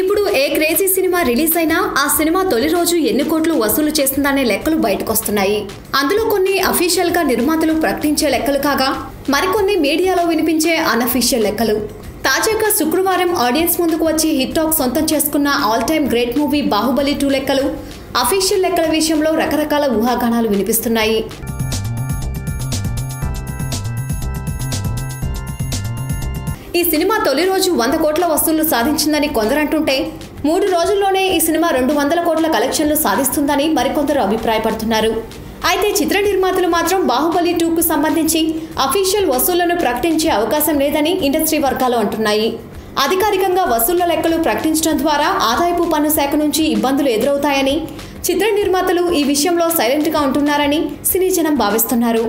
ఇప్పుడు ఏ crazy cinema release అయినా ఆ సినిమా తొలి రోజు ఎన్ని కోట్లు వసూలు చేస్తుందనే లెక్కలు బయటకొస్తున్నాయి. అందులో కొన్ని అఫీషియల్గా నిర్మాతలు ప్రకటించే లెక్కలు కాగా మరికొన్ని మీడియాలో వినిపించే అన్అఫీషియల్ లెక్కలు. తాజాగా శుక్రవారం ఆడియన్స్ ముందుకు వచ్చి హిట్ టాక్ సొంతం చేసుకున్న all time great movie Baahubali two లెక్కలు అఫీషియల్ లెక్కల విషయంలో రకరకాల ఊహాగానాలు వినిపిస్తున్నాయి. ఈ సినిమా తొలి రోజు వంద కోట్ల వసూళ్ళు సాధించిందని కొందరంటుంటే మూడు రోజుల్లోనే ఈ సినిమా రెండు వందల కోట్ల కలెక్షన్లు సాధిస్తుందని మరికొందరు అభిప్రాయపడుతున్నారు. అయితే చిత్ర నిర్మాతలు మాత్రం బాహుబలి టూకు సంబంధించి అఫీషియల్ వసూళ్ళను ప్రకటించే అవకాశం లేదని ఇండస్ట్రీ వర్గాలు అంటున్నాయి. అధికారికంగా వసూళ్ళ లెక్కలు ప్రకటించడం ద్వారా ఆదాయపు పన్ను శాఖ నుంచి ఇబ్బందులు ఎదురవుతాయని చిత్ర నిర్మాతలు ఈ విషయంలో సైలెంట్గా ఉంటున్నారని సినీ జనం భావిస్తున్నారు.